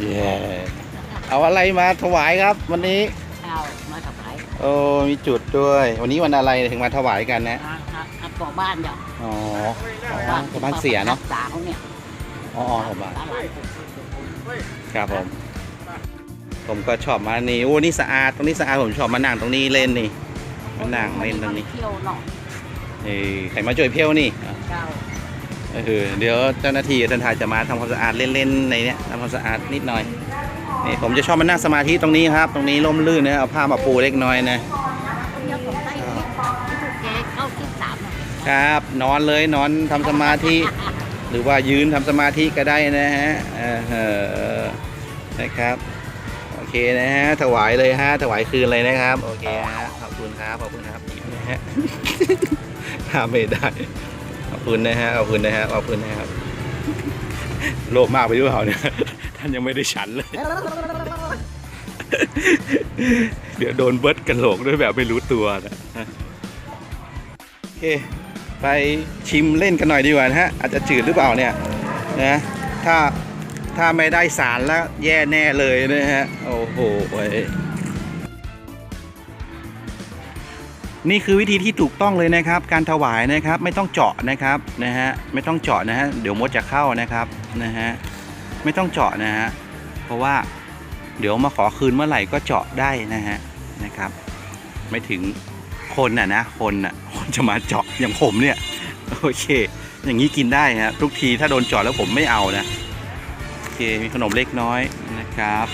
เย้เอาอะไรมาถวายครับวันนี้ข้าวมาถวายโอ้มีจุดด้วย วันนี้วันอะไรถึงมาถวายกันนะทางทางทางก่อบ้านเดี๋ยวอ๋ออ๋อบ้านเสียเนาะสาวเนี่ยอ๋ออ๋อของบ้านตลาดครับผม ผมก็ชอบมานี่โอ้นี่สะอาดตรงนี้สะอาดผมชอบมานั่งตรงนี้เล่นนี่มานั่งเล่นตรงนี้เที่ยวหน่อยเอ้ยใครมาจ่วยเพี้ยวนี่ เจ้า เออเดี๋ยวเจ้าหน้าที่ท่านทายจะมาทำความสะอาดเล่นๆในเนี้ยทำความสะอาดนิดหน่อยนี่ผมจะชอบมานั่งสมาธิตรงนี้ครับ ตรงนี้ร่มรื่นนะเอาผ้ามาปูเล็กน้อยนะเที่ยวของไต้ที่ถูกแกเข้าที่สามน่ะครับนอนเลยนอนทำสมาธิ หรือว่ายืนทำสมาธิก็ได้นะฮะเออเออนะครับโอเคนะฮะถวายเลยฮะถวายคืนเลยนะครับ โอเคฮะขอบคุณครับขอบคุณครับนะฮะห้ามไม่ได้ ขอบคุณนะฮะขอบคุณนะฮะขอบคุณนะครับ โลภมากไปหรือเปล่าเนี่ย ท่านยังไม่ได้ฉันเลย เดี๋ยวโดนเบิร์ดกันโหลกด้วยแบบไม่รู้ตัวนะโอเค ไปชิมเล่นกันหน่อยดีกว่านะฮะ อาจจะจืดหรือเปล่าเนี่ยนะถ้าถ้าไม่ได้สารแล้วแย่แน่เลยนะฮะ โอ้โห นี่คือวิธีที่ถูกต้องเลยนะครับ การถวายนะครับไม่ต้องเจาะนะครับนะฮะไม่ต้องเจาะนะฮะเดี๋ยวมดจะเข้านะครับนะฮะไม่ต้องเจาะนะฮะเพราะว่าเดี๋ยวมาขอคืนเมื่อไหร่ก็เจาะได้นะฮะนะครับ ไม่ถึงคนน่ะนะคนน่ะคนจะมาเจาะอย่างผมเนี่ยโอเค อย่างนี้กินได้ฮะทุกทีถ้าโดนเจาะแล้วผมไม่เอานะโอเคมีขนมเล็กน้อยนะครับ